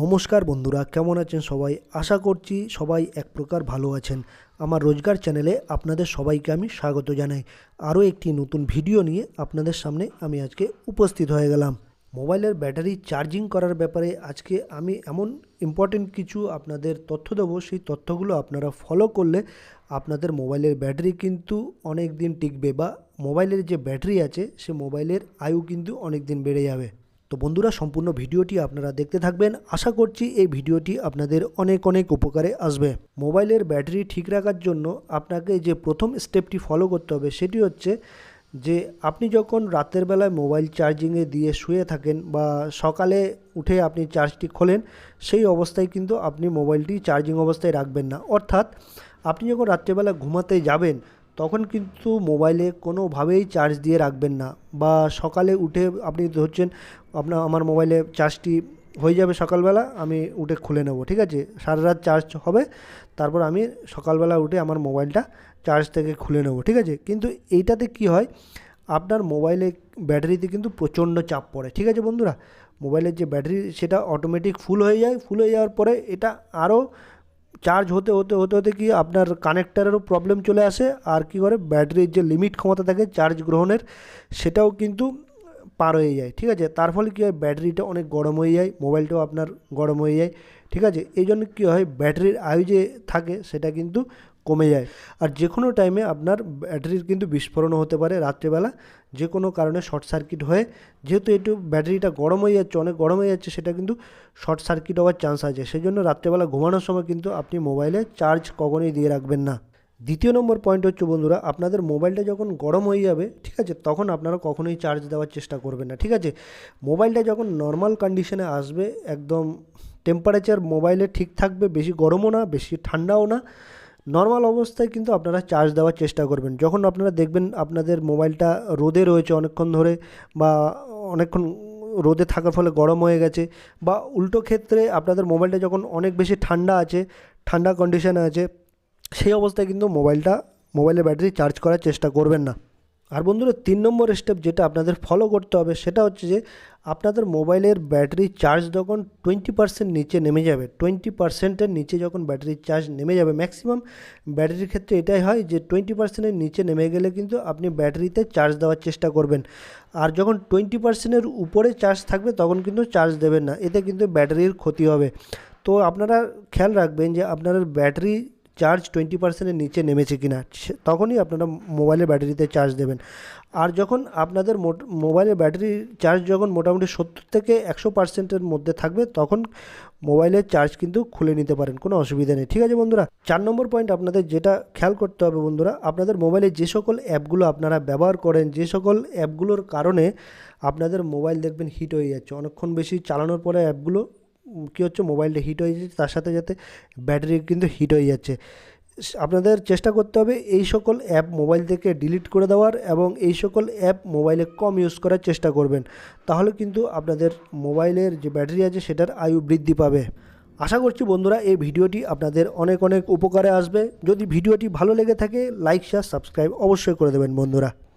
নমস্কার বন্ধুরা, কেমন আছেন সবাই? আশা করছি সবাই এক প্রকার ভালো আছেন। আমার রোজগার চ্যানেলে আপনাদের সবাইকে আমি স্বাগত জানাই। আরও একটি নতুন ভিডিও নিয়ে আপনাদের সামনে আমি আজকে উপস্থিত হয়ে গেলাম। মোবাইলের ব্যাটারি চার্জিং করার ব্যাপারে আজকে আমি এমন ইম্পর্টেন্ট কিছু আপনাদের তথ্য দেবো। সেই তথ্যগুলো আপনারা ফলো করলে আপনাদের মোবাইলের ব্যাটারি কিন্তু অনেক দিন টিকবে বা মোবাইলের যে ব্যাটারি আছে, সে মোবাইলের আয়ু কিন্তু অনেক দিন বেড়ে যাবে। তো বন্ধুরা, সম্পূর্ণ ভিডিওটি আপনারা দেখতে থাকবেন। আশা করছি এই ভিডিওটি আপনাদের অনেক অনেক উপকারে আসবে। মোবাইলের ব্যাটারি ঠিক রাখার জন্য আপনাকে যে প্রথম স্টেপটি ফলো করতে হবে সেটি হচ্ছে যে, আপনি যখন রাতের বেলায় মোবাইল চার্জিংয়ে দিয়ে শুয়ে থাকেন বা সকালে উঠে আপনি চার্জটি খোলেন, সেই অবস্থায় কিন্তু আপনি মোবাইলটি চার্জিং অবস্থায় রাখবেন না। অর্থাৎ আপনি যখন রাত্রেবেলা ঘুমাতে যাবেন তখন কিন্তু মোবাইলে কোনোভাবেই চার্জ দিয়ে রাখবেন না বা সকালে উঠে আপনি ধরছেন, আপনার, আমার মোবাইলে চার্জটি হয়ে যাবে সকালবেলা, আমি উঠে খুলে নেব, ঠিক আছে? সারা রাত চার্জ হবে, তারপর আমি সকালবেলা উঠে আমার মোবাইলটা চার্জ থেকে খুলে নেব, ঠিক আছে? কিন্তু এইটাতে কি হয়, আপনার মোবাইলে ব্যাটারিতে কিন্তু প্রচণ্ড চাপ পড়ে, ঠিক আছে বন্ধুরা? মোবাইলের যে ব্যাটারি, সেটা অটোমেটিক ফুল হয়ে যায় ফুল হয়ে যাওয়ার পরে এটা আরও চার্জ হতে হতে হতে হতে কি আপনার কানেক্টারেরও প্রবলেম চলে আসে? আর কি করে? ব্যাটারির যে লিমিট ক্ষমতা থাকে চার্জ গ্রহণের, সেটাও কিন্তু পার হয়ে যায়, ঠিক আছে? তার ফলে কী হয়? ব্যাটারিটা অনেক গরম হয়ে যায় মোবাইলটাও আপনার গরম হয়ে যায়, ঠিক আছে? এই জন্য কী হয়? ব্যাটারির আয়ু যে থাকে, সেটা কিন্তু কমে যায়। আর যে কোনো টাইমে আপনার ব্যাটারির কিন্তু বিস্ফোরণও হতে পারে রাত্রেবেলা। যে কোনো কারণে শর্ট সার্কিট হয়ে, যেহেতু একটু ব্যাটারিটা গরম হয়ে যাচ্ছে, অনেক গরম হয়ে যাচ্ছে, সেটা কিন্তু শর্ট সার্কিট হওয়ার চান্স আছে। সেই জন্য রাত্রেবেলা ঘুমানোর সময় কিন্তু আপনি মোবাইলে চার্জ কখনোই দিয়ে রাখবেন না। দ্বিতীয় নম্বর পয়েন্ট হচ্ছে বন্ধুরা, আপনাদের মোবাইলটা যখন গরম হয়ে যাবে, ঠিক আছে, তখন আপনারা কখনোই চার্জ দেওয়ার চেষ্টা করবেন না, ঠিক আছে? মোবাইলটা যখন নর্মাল কন্ডিশনে আসবে, একদম টেম্পারেচার মোবাইলে ঠিক থাকবে, বেশি গরমও না, বেশি ঠান্ডাও না। নর্মাল অবস্থায় কিন্তু আপনারা চার্জ দেওয়ার চেষ্টা করবেন। যখন আপনারা দেখবেন আপনাদের মোবাইলটা রোদে রয়েছে অনেকক্ষণ ধরে বা অনেকক্ষণ রোদে থাকার ফলে গরম হয়ে গেছে বা উল্টো ক্ষেত্রে আপনাদের মোবাইলটা যখন অনেক বেশি ঠান্ডা আছে, ঠান্ডা কন্ডিশনে আছে, সেই অবস্থায় কিন্তু মোবাইলটা মোবাইলের ব্যাটারি চার্জ করার চেষ্টা করবেন না। আর বন্ধুরা, তিন নম্বর স্টেপ যেটা আপনাদের ফলো করতে হবে, সেটা হচ্ছে যে আপনাদের মোবাইলের ব্যাটারি চার্জ যখন টোয়েন্টি পার্সেন্ট নিচে নেমে যাবে টোয়েন্টি পার্সেন্টের নিচে যখন ব্যাটারির চার্জ নেমে যাবে ম্যাক্সিমাম ব্যাটারির ক্ষেত্রে এটাই হয় যে টোয়েন্টি পার্সেন্টের নিচে নেমে গেলে কিন্তু আপনি ব্যাটারিতে চার্জ দেওয়ার চেষ্টা করবেন। আর যখন টোয়েন্টি পার্সেন্টের উপরে চার্জ থাকবে, তখন কিন্তু চার্জ দেবেন না, এতে কিন্তু ব্যাটারির ক্ষতি হবে। তো আপনারা খেয়াল রাখবেন যে আপনার ব্যাটারি চার্জ টোয়েন্টি পার্সেন্টের নিচে নেমেছে কি না তখনই আপনারা মোবাইলের ব্যাটারিতে চার্জ দেবেন। আর যখন আপনাদের মোবাইলের ব্যাটারি চার্জ যখন মোটামুটি সত্তর থেকে একশো পার্সেন্টের মধ্যে থাকবে, তখন মোবাইলের চার্জ কিন্তু খুলে নিতে পারেন, কোনো অসুবিধা নেই। ঠিক আছে বন্ধুরা, চার নম্বর পয়েন্ট আপনাদের যেটা খেয়াল করতে হবে বন্ধুরা, আপনাদের মোবাইলে যে সকল অ্যাপগুলো আপনারা ব্যবহার করেন, যে সকল অ্যাপগুলোর কারণে আপনাদের মোবাইল দেখবেন হিট হয়ে যাচ্ছে। অনেকক্ষণ বেশি চালানোর পরে অ্যাপগুলো কী হচ্ছে মোবাইলটা হিট হয়ে যাচ্ছে, তার সাথে সাথে ব্যাটারি কিন্তু হিট হয়ে যাচ্ছে। আপনাদের চেষ্টা করতে হবে এই সকল অ্যাপ মোবাইল থেকে ডিলিট করে দেওয়ার এবং এই সকল অ্যাপ মোবাইলে কম ইউজ করার চেষ্টা করবেন। তাহলে কিন্তু আপনাদের মোবাইলের যে ব্যাটারি আছে, সেটার আয়ু বৃদ্ধি পাবে। আশা করছি বন্ধুরা, এই ভিডিওটি আপনাদের অনেক অনেক উপকারে আসবে। যদি ভিডিওটি ভালো লেগে থাকে লাইক শেয়ার সাবস্ক্রাইব অবশ্যই করে দেবেন বন্ধুরা।